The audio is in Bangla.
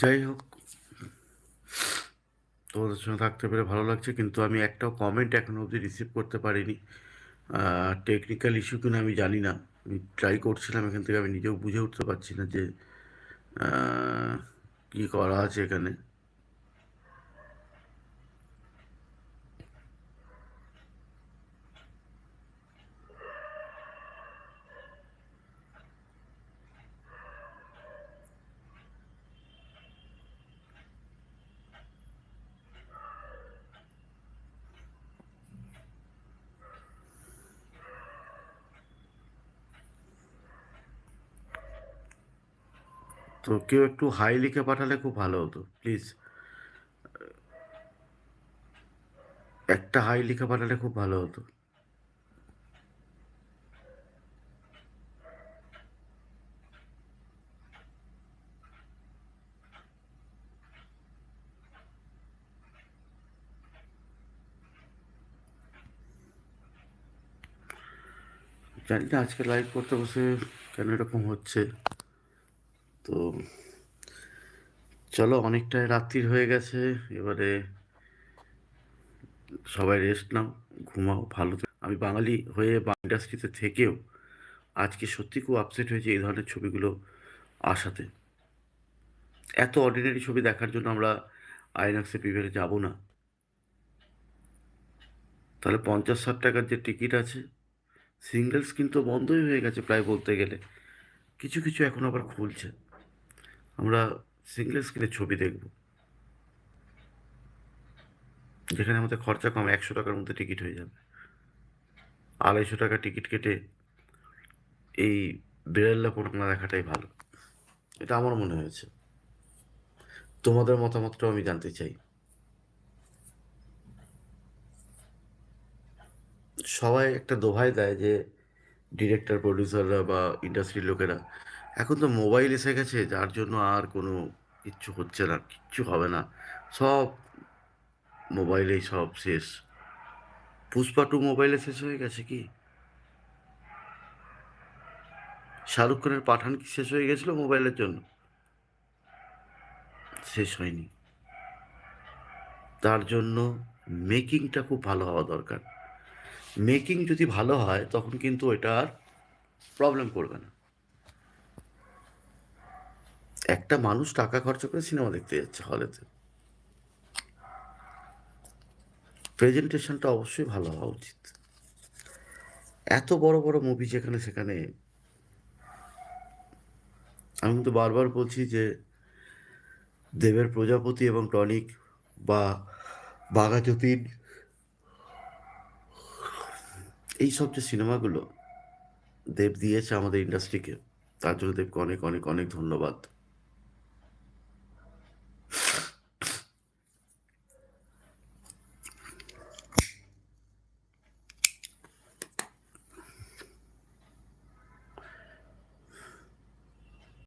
যাই হোক, তোমাদের সঙ্গে থাকতে পেরে ভালো লাগছে, কিন্তু আমি একটাও কমেন্ট এখনও অবধি রিসিভ করতে পারিনি। টেকনিক্যাল ইস্যু কিনা আমি জানি না। আমি ট্রাই করছিলাম, এখান থেকে আমি নিজেও বুঝে উঠতে পারছি না যে কী করা আছে এখানে। তো কেউ একটু হাই লিখে পাঠালে খুব ভালো হতো প্লিজ একটা হাই লিখে পাঠালে খুব ভালো হতো। জানি না, আজকে লাইভ করতে বসে কেন এরকম হচ্ছে। তো চলো, অনেকটাই রাত্রির হয়ে গেছে। এবারে সবাই রেস্ট নাও, ঘুমাও, ভালো আমি বাঙালি হয়ে ইন্ডাস্ট্রিতে থেকেও আজকে সত্যি খুব আপসেট হয়েছে এই ধরনের ছবিগুলো আসাতে। এত অর্ডিনারি ছবি দেখার জন্য আমরা আইনক্সে প্রিভিয়ারে যাব না। তাহলে পঞ্চাশ ষাট টাকার যে টিকিট আছে সিঙ্গেল স্ক্রিন তো বন্ধই হয়ে গেছে প্রায় বলতে গেলে। কিছু কিছু এখন আবার খুলছে। আমরা সিঙ্গেল স্ক্রিনের ছবি দেখব। যেখানে আমাদের খরচা কম, একশো টাকার মধ্যে টিকিট হয়ে যাবে। আড়াইশো টাকা টিকিট কেটে এই বেরেল্লা পড়াশোনা দেখাটাই ভালো। এটা আমার মনে হয়েছে। তোমাদের মতামতটাও আমি জানতে চাই। সবাই একটা দোহাই দেয় যে ডিরেক্টর প্রডিউসাররা বা ইন্ডাস্ট্রির লোকেরা এখন তো মোবাইল এসে গেছে, যার জন্য আর কোনো কিচ্ছু হচ্ছে না, কিচ্ছু হবে না। সব মোবাইলেই সব শেষ। পুষ্পা টু মোবাইলে শেষ হয়ে গেছে কি? শাহরুখ খানের পাঠান কি শেষ হয়ে গেছিল মোবাইলের জন্য? শেষ হয়নি। তার জন্য মেকিংটা খুব ভালো হওয়া দরকার। মেকিং যদি ভালো হয়, তখন কিন্তু এটা আর প্রবলেম করবে না। একটা মানুষ টাকা খরচা করে সিনেমা দেখতে যাচ্ছে হলেতে। প্রেজেন্টেশনটা অবশ্যই ভালো হওয়া উচিত। এত বড় বড় মুভি যেখানে সেখানে আমি কিন্তু বারবার বলছি যে দেবের প্রজাপতি এবং টনিক বা বাঘাযতীন এই সব যে সিনেমাগুলো দেব দিয়েছে আমাদের ইন্ডাস্ট্রিকে তার জন্য দেবকে অনেক অনেক অনেক ধন্যবাদ।